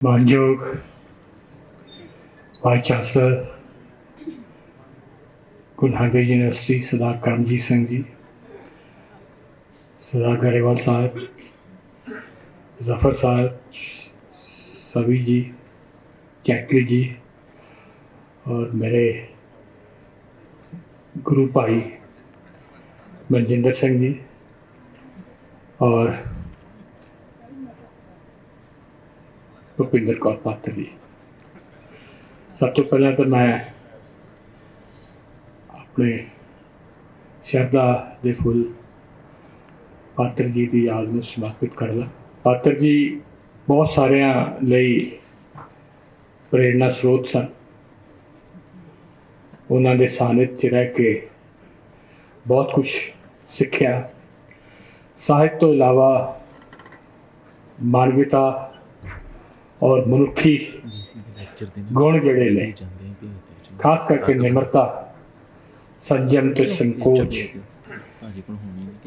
Banjo, vice chancellor कुल hardware university सरदार करमजीत सिंह जी सरदार गरेवाल साहब ज़फ़र साहब सभी जी चैकली जी और मेरे गुरु भाई मनजिंदर सिंह जी और ਭੁਪਿੰਦਰ ਕੌਰ ਪਾਤਰ ਜੀ। ਸਭ ਤੋਂ ਪਹਿਲਾਂ ਤਾਂ ਮੈਂ ਆਪਣੇ ਸ਼ਰਧਾ ਦੇ ਫੁੱਲ ਪਾਤਰ ਜੀ ਦੀ ਯਾਦ ਨੂੰ ਸਮਰਪਿਤ ਕਰਦਾ। ਪਾਤਰ ਜੀ ਬਹੁਤ ਸਾਰਿਆਂ ਲਈ ਪ੍ਰੇਰਣਾ ਸਰੋਤ ਸਨ। ਉਹਨਾਂ ਦੇ ਸਾਨਿਧ 'ਚ ਰਹਿ ਕੇ ਬਹੁਤ ਕੁਝ ਸਿੱਖਿਆ। ਸਾਹਿਤ ਤੋਂ ਇਲਾਵਾ ਮਾਨਵਤਾ ਔਰ ਮਨੁੱਖੀ ਗੁਣ ਜਿਹੜੇ ਨੇ ਜਾਂਦੇ ਖਾਸ ਕਰਕੇ ਨਿਮਰਤਾ, ਸੰਜਮ ਤੇ ਸੰਕੋਚ,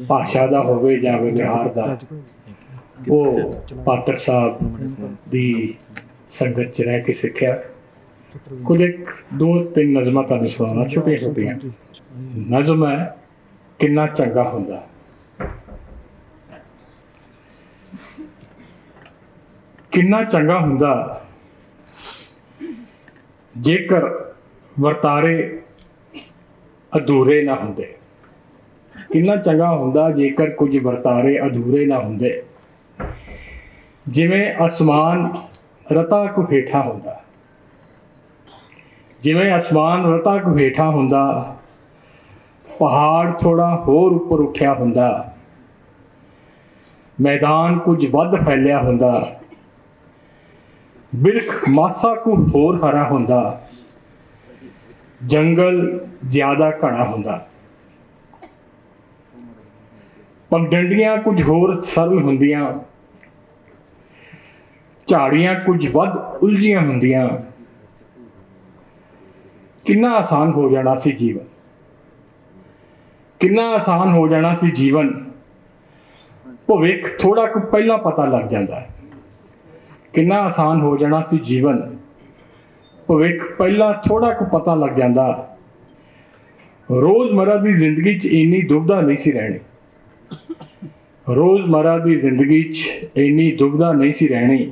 ਭਾਸ਼ਾ ਦਾ ਹੋਵੇ ਜਾਂ ਵਿਵਹਾਰ ਦਾ, ਉਹ ਪਾਤਰ ਸਾਹਿਬ ਦੀ ਸੰਗਤ ਚ ਰਹਿ ਕੇ ਸਿੱਖਿਆ। ਕੁਝ ਇੱਕ, ਦੋ, ਤਿੰਨ ਨਜ਼ਮਾਂ ਤੁਹਾਨੂੰ ਸੁਣਾਉਣਾ ਛੋਟੀਆਂ ਛੋਟੀਆਂ ਨਜ਼ਮ ਹੈ ਕਿੰਨਾ ਚੰਗਾ ਹੁੰਦਾ। ਕਿੰਨਾ ਚੰਗਾ ਹੁੰਦਾ? ਜੇਕਰ ਵਰਤਾਰੇ ਅਧੂਰੇ ਨਾ ਹੁੰਦੇ। ਕਿੰਨਾ ਚੰਗਾ ਹੁੰਦਾ ਜੇਕਰ ਕੁਝ ਵਰਤਾਰੇ ਅਧੂਰੇ ਨਾ ਹੁੰਦੇ? ਜਿਵੇਂ ਅਸਮਾਨ ਰਤਾ ਕੁ ਹੇਠਾਂ ਹੁੰਦਾ। ਜਿਵੇਂ ਅਸਮਾਨ ਰਤਾ ਕੁ ਹੇਠਾਂ ਹੁੰਦਾ, ਪਹਾੜ ਥੋੜਾ ਹੋਰ ਉੱਪਰ ਉੱਠਿਆ ਹੁੰਦਾ। ਮੈਦਾਨ ਕੁਝ ਵੱਧ ਫੈਲਿਆ ਹੁੰਦਾ। ਬਿਲਕ ਮਾਸਾ ਕੁ ਹੋਰ ਹਰਾ ਹੁੰਦਾ। ਜੰਗਲ ਜ਼ਿਆਦਾ ਘਣਾ ਹੁੰਦਾ। ਪਗਡੰਡੀਆਂ ਕੁਝ ਹੋਰ ਸਰਲ ਹੁੰਦੀਆਂ। ਝਾੜੀਆਂ ਕੁਝ ਵੱਧ ਉਲਝੀਆਂ ਹੁੰਦੀਆਂ। ਕਿੰਨਾ ਆਸਾਨ ਹੋ ਜਾਣਾ ਸੀ ਜੀਵਨ। ਕਿੰਨਾ ਆਸਾਨ ਹੋ ਜਾਣਾ ਸੀ ਜੀਵਨ। ਭਵਿੱਖ ਥੋੜਾ ਕੁ ਪਹਿਲਾਂ ਪਤਾ ਲੱਗ ਜਾਂਦਾ ਹੈ। ਕਿੰਨਾ ਆਸਾਨ ਹੋ ਜਾਣਾ ਸੀ ਜੀਵਨ? ਭਵਿੱਖ ਪਹਿਲਾਂ ਥੋੜਾ ਕੁ ਪਤਾ ਲੱਗ ਜਾਂਦਾ। ਰੋਜ਼ਮਰਾ ਦੀ ਜ਼ਿੰਦਗੀ 'ਚ ਇੰਨੀ ਦੁਬਦਾ ਨਹੀਂ ਸੀ ਰਹਿਣੀ। ਰੋਜ਼ਮਰਾ ਦੀ ਜ਼ਿੰਦਗੀ 'ਚ ਇੰਨੀ ਦੁਬਦਾ ਨਹੀਂ ਸੀ ਰਹਿਣੀ।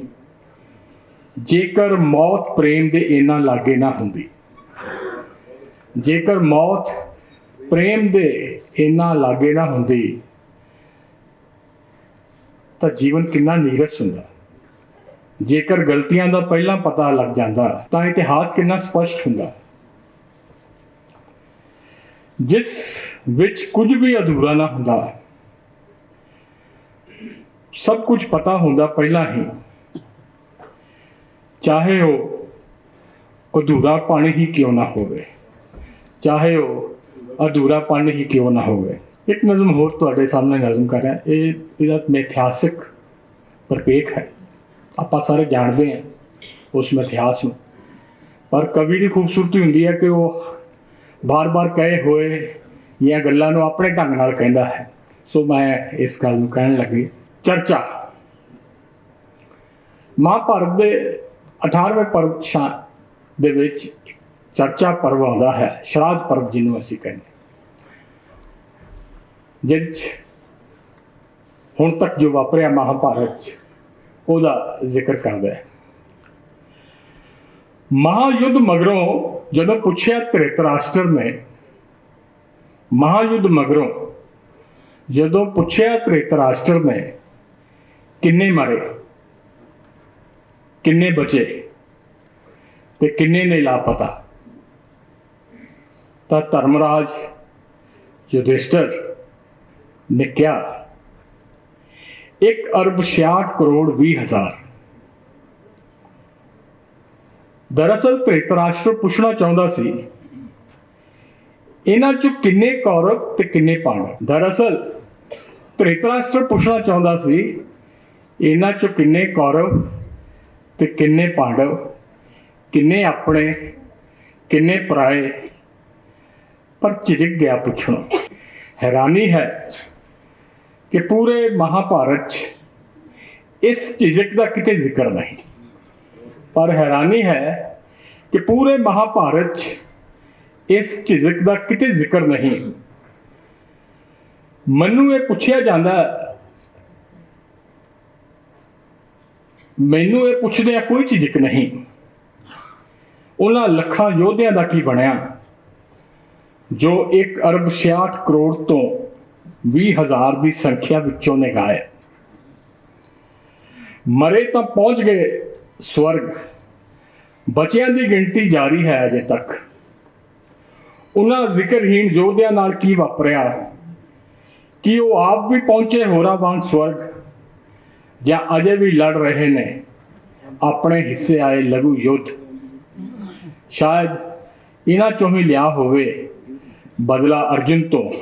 ਜੇਕਰ ਮੌਤ ਪ੍ਰੇਮ ਦੇ ਇੰਨਾ ਲਾਗੇ ਨਾ ਹੁੰਦੀ। ਜੇਕਰ ਮੌਤ ਪ੍ਰੇਮ ਦੇ ਇੰਨਾ ਲਾਗੇ ਨਾ ਹੁੰਦੀ, ਤਾਂ ਜੀਵਨ ਕਿੰਨਾ ਨੀਰਸ ਹੁੰਦਾ। ਜੇਕਰ ਗਲਤੀਆਂ ਦਾ ਪਹਿਲਾਂ ਪਤਾ ਲੱਗ ਜਾਂਦਾ, ਤਾਂ ਇਤਿਹਾਸ ਕਿੰਨਾ ਸਪਸ਼ਟ ਹੁੰਦਾ। ਜਿਸ ਵਿੱਚ ਕੁਝ ਵੀ ਅਧੂਰਾ ਨਾ ਹੁੰਦਾ, ਸਭ ਕੁਝ ਪਤਾ ਹੁੰਦਾ ਪਹਿਲਾਂ ਹੀ। ਚਾਹੇ ਉਹ ਅਧੂਰਾ ਪਾਣੀ ਹੀ ਕਿਉਂ ਨਾ ਹੋਵੇ, ਚਾਹੇ ਉਹ ਅਧੂਰਾ ਪਾਣੀ ਹੀ ਕਿਉਂ ਨਾ ਹੋਵੇ। ਇੱਕ ਨਜ਼ਮ ਹੋਰ ਤੁਹਾਡੇ ਸਾਹਮਣੇ ਨਜ਼ਮ ਕਰ ਰਿਹਾ, ਇਹ ਇਹਦਾ ਮਿਥਿਹਾਸਿਕ ਪ੍ਰਪੇਖ ਹੈ। ਆਪਾਂ ਸਾਰੇ ਜਾਣਦੇ ਹਾਂ ਉਸ ਮਿਥਿਹਾਸ ਨੂੰ। ਪਰ ਕਵੀ ਦੀ ਖੂਬਸੂਰਤੀ ਹੁੰਦੀ ਹੈ ਕਿ ਉਹ ਬਾਰ-ਬਾਰ ਕਹੇ ਹੋਏ ਇਹ ਗੱਲਾਂ ਨੂੰ ਆਪਣੇ ਢੰਗ ਨਾਲ ਕਹਿੰਦਾ ਹੈ। ਸੋ ਮੈਂ ਇਸ ਗੱਲ ਨੂੰ ਕਹਿਣ ਲੱਗੀ। ਚਰਚਾ। ਮਹਾਭਾਰਤ ਦੇ 18ਵੇਂ ਪਰਵ ਸ਼ਾਂ ਦੇ ਵਿੱਚ ਚਰਚਾ ਪਰਵ ਆਉਂਦਾ ਹੈ। ਸ਼ਰਾਧ ਪਰਵ ਜਿਹਨੂੰ ਅਸੀਂ ਕਹਿੰਦੇ ਜਿਸ 'ਚ ਹੁਣ ਤੱਕ ਜੋ ਵਾਪਰਿਆ ਮਹਾਭਾਰਤ 'ਚ ਉਹਦਾ ਜ਼ਿਕਰ ਕਰਦਾ ਹੈ। ਮਹਾਯੁੱਧ ਮਗਰੋਂ ਜਦੋਂ ਪੁੱਛਿਆ ਧ੍ਰਿਤਰਾਸ਼ਟਰ ਨੇ, ਮਹਾਯੁੱਧ ਮਗਰੋਂ ਜਦੋਂ ਪੁੱਛਿਆ ਧ੍ਰਿਤਰਾਸ਼ਟਰ ਨੇ ਕਿੰਨੇ ਮਰੇ, ਕਿੰਨੇ ਬਚੇ ਤੇ ਕਿੰਨੇ ਨੇ ਲਾਪਤਾ, ਤਾਂ ਧਰਮਰਾਜ ਯੁਧਿਸ਼ਟਰ ਨੇ ਕਿਹਾ 1 ਅਰਬ 66 ਕਰੋੜ 20 ਹਜ਼ਾਰ। ਦਰਅਸਲ ਧ੍ਰਿਤਰਾਸ਼ਟਰ ਪੁੱਛਣਾ ਚਾਹੁੰਦਾ ਸੀ, ਇਹਨਾਂ ਚ ਕਿੰਨੇ ਕੌਰਵ ਤੇ ਕਿੰਨੇ ਪਾਂਡਵ? ਦਰਅਸਲ ਧ੍ਰਿਤਰਾਸ਼ਟਰ ਪੁੱਛਣਾ ਚਾਹੁੰਦਾ ਸੀ, ਇਹਨਾਂ ਚ ਕਿੰਨੇ ਕੌਰਵ ਤੇ ਕਿੰਨੇ ਪਾਂਡਵ? ਕਿੰਨੇ ਆਪਣੇ, ਕਿੰਨੇ ਪਰਾਏ? ਪਰ ਝਿਜਕ ਗਿਆ ਪੁੱਛਣਾ। ਹੈਰਾਨੀ ਹੈ ਕਿ ਪੂਰੇ ਮਹਾਭਾਰਤ 'ਚ ਇਸ ਝਿਜਕ ਦਾ ਕਿਤੇ ਜ਼ਿਕਰ ਨਹੀਂ। ਪਰ ਹੈਰਾਨੀ ਹੈ ਕਿ ਪੂਰੇ ਮਹਾਭਾਰਤ 'ਚ ਇਸ ਝਿਜਕ ਦਾ ਕਿਤੇ ਜ਼ਿਕਰ ਨਹੀਂ। ਮੈਨੂੰ ਇਹ ਪੁੱਛਿਆ ਜਾਂਦਾ ਮੈਨੂੰ ਇਹ ਪੁੱਛਦੇ ਆ ਕੋਈ ਝਿਜਕ ਨਹੀਂ। ਉਹਨਾਂ ਲੱਖਾਂ ਯੋਧਿਆਂ ਦਾ ਕੀ ਬਣਿਆ, ਜੋ 1 ਅਰਬ 66 ਕਰੋੜ ਤੋਂ 20 ਹਜ਼ਾਰ ਦੀ ਸੰਖਿਆ ਵਿੱਚੋਂ ਨੇ ਮਰੇ ਤਾਂ ਪਹੁੰਚ ਗਏ ਸਵਰਗ। ਬਚਿਆਂ ਦੀ ਗਿਣਤੀ ਜਾਰੀ ਹੈ ਅਜੇ ਤੱਕ। ਉਹਨਾਂ ਜ਼ਿਕਰਹੀਣ ਯੋਧਿਆਂ ਨਾਲ ਕੀ ਵਾਪਰਿਆ? ਕਿ ਉਹ ਆਪ ਵੀ ਪਹੁੰਚੇ ਹੋਰਾਂ ਵਾਂਗ ਸਵਰਗ? ਜਾਂ ਅਜੇ ਵੀ ਲੜ ਰਹੇ ਨੇ ਆਪਣੇ ਹਿੱਸੇ ਆਏ ਲਘੂ ਯੁੱਧ? ਸ਼ਾਇਦ ਇਹਨਾਂ ਚੋਂ ਹੀ ਲਿਆ ਹੋਵੇ ਬਦਲਾ ਅਰਜੁਨ ਤੋਂ।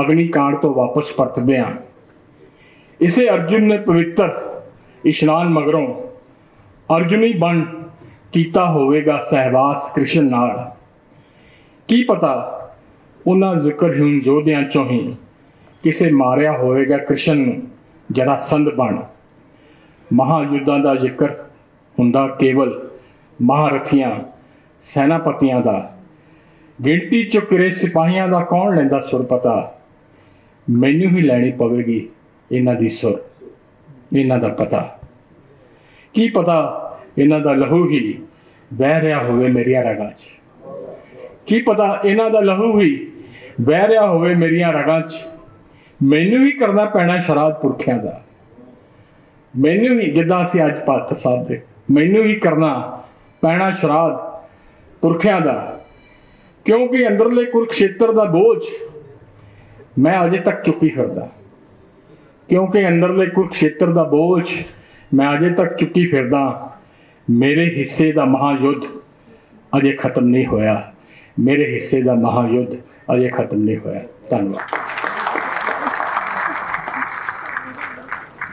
ਅਗਨੀ ਕਾਂਡ ਤੋਂ ਵਾਪਸ ਪਰਤਦਿਆਂ ਇਸੇ ਅਰਜੁਨ ਨੇ ਪਵਿੱਤਰ ਇਸ਼ਨਾਨ ਮਗਰੋਂ ਅਰਜੁਨੀ ਬਣ ਕੀਤਾ ਹੋਵੇਗਾ ਸਹਿਵਾਸ ਕ੍ਰਿਸ਼ਨ ਨਾਲ। ਕੀ ਪਤਾ ਉਹਨਾਂ ਜ਼ਿਕਰਹੀਣ ਯੋਧਿਆਂ ਚੋਂ ਹੀ ਕਿਸੇ ਮਾਰਿਆ ਹੋਵੇਗਾ ਕ੍ਰਿਸ਼ਨ ਨੂੰ ਜਰਾ ਸੰਧ ਬਣ। ਮਹਾਯੁੱਧਾਂ ਦਾ ਜ਼ਿਕਰ ਹੁੰਦਾ ਕੇਵਲ ਮਹਾਰਥੀਆਂ, ਸੈਨਾਪਤੀਆਂ ਦਾ। ਗਿਣਤੀ ਚੁੱਕਰੇ ਸਿਪਾਹੀਆਂ ਦਾ ਕੌਣ ਲੈਂਦਾ ਸੁਰਪਤਾ? ਮੈਨੂੰ ਹੀ ਲੈਣੀ ਪਵੇਗੀ ਇਹਨਾਂ ਦੀ ਸੁਰ, ਇਹਨਾਂ ਦਾ ਪਤਾ। ਕੀ ਪਤਾ ਇਹਨਾਂ ਦਾ ਲਹੂ ਹੀ ਵਹਿ ਰਿਹਾ ਹੋਵੇ ਮੇਰੀਆਂ ਰਗਾਂ 'ਚ? ਕੀ ਪਤਾ ਇਹਨਾਂ ਦਾ ਲਹੂ ਹੀ ਵਹਿ ਰਿਹਾ ਹੋਵੇ ਮੇਰੀਆਂ ਰਗਾਂ 'ਚ? ਮੈਨੂੰ ਹੀ ਕਰਨਾ ਪੈਣਾ ਸ਼ਰਾਧ ਪੁਰਖਿਆਂ ਦਾ। ਮੈਨੂੰ ਹੀ, ਜਿੱਦਾਂ ਅਸੀਂ ਅੱਜ ਪਾਤਰ ਸਾਹਿਬ ਦੇ ਮੈਨੂੰ ਹੀ ਕਰਨਾ ਪੈਣਾ ਸ਼ਰਾਧ ਪੁਰਖਿਆਂ ਦਾ। ਕਿਉਂਕਿ ਅੰਦਰਲੇ ਕੁਰਕਸ਼ੇਤਰ ਦਾ ਬੋਝ ਮੈਂ ਅਜੇ ਤੱਕ ਚੁੱਕੀ ਫਿਰਦਾ। ਕਿਉਂਕਿ ਅੰਦਰਲੇ ਕੁਰਕਸ਼ੇਤਰ ਦਾ ਬੋਝ ਮੈਂ ਅਜੇ ਤੱਕ ਚੁੱਕੀ ਫਿਰਦਾ। ਮੇਰੇ ਹਿੱਸੇ ਦਾ ਮਹਾਯੁੱਧ ਅਜੇ ਖਤਮ ਨਹੀਂ ਹੋਇਆ। ਮੇਰੇ ਹਿੱਸੇ ਦਾ ਮਹਾਯੁੱਧ ਅਜੇ ਖਤਮ ਨਹੀਂ ਹੋਇਆ। ਧੰਨਵਾਦ।